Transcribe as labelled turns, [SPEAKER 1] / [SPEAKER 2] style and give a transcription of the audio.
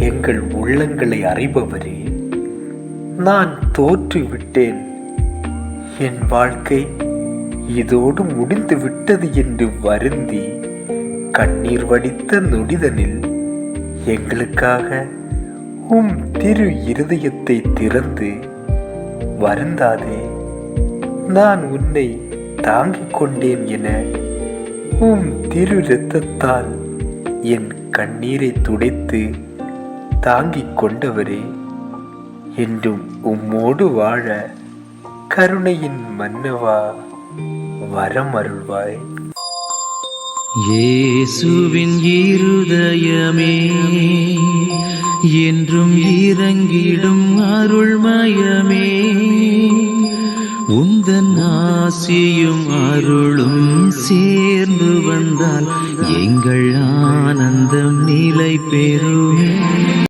[SPEAKER 1] எங்கள் உள்ளங்களை அறிபவரே நான் தோற்று விட்டேன் என் வாழ்க்கை இதோடு முடிந்து விட்டது என்று வருந்தி கண்ணீர் வடித்த நொடிதனில் எங்களுக்காக உம் திரு இருதயத்தை திறந்து வருந்தாதே நான் உன்னை தாங்கிக் கொண்டேன் என உம் திரு இரத்தத்தால் என் கண்ணீரை துடைத்து தாங்கிக் கொண்டவரே என்றும் உம்மோடு வாழ கருணையின் மன்னவா வரமருள்வாய்.
[SPEAKER 2] இயேசுவின் இருதயமே என்றும் இறங்கிடும் அருள்மயமே. உந்தன் ஆசியும் அருளும் சேர்ந்து வந்தால் எங்கள் ஆனந்தம் நிலை பெறுமே